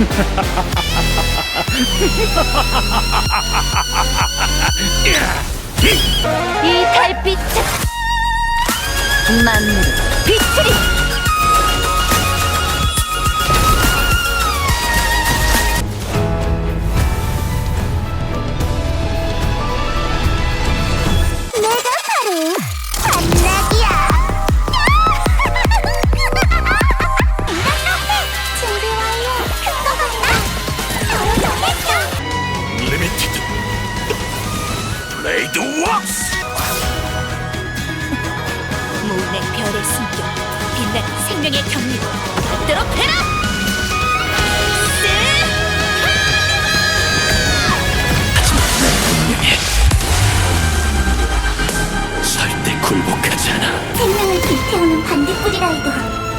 이 달빛은 만물을 비추리 더 웍스! 몰래 별의 숨겨 빛나는 생명의 경리로 받도록 해라! 절대 굴복하지 않아 생명을 불태우는 반딧불이라이더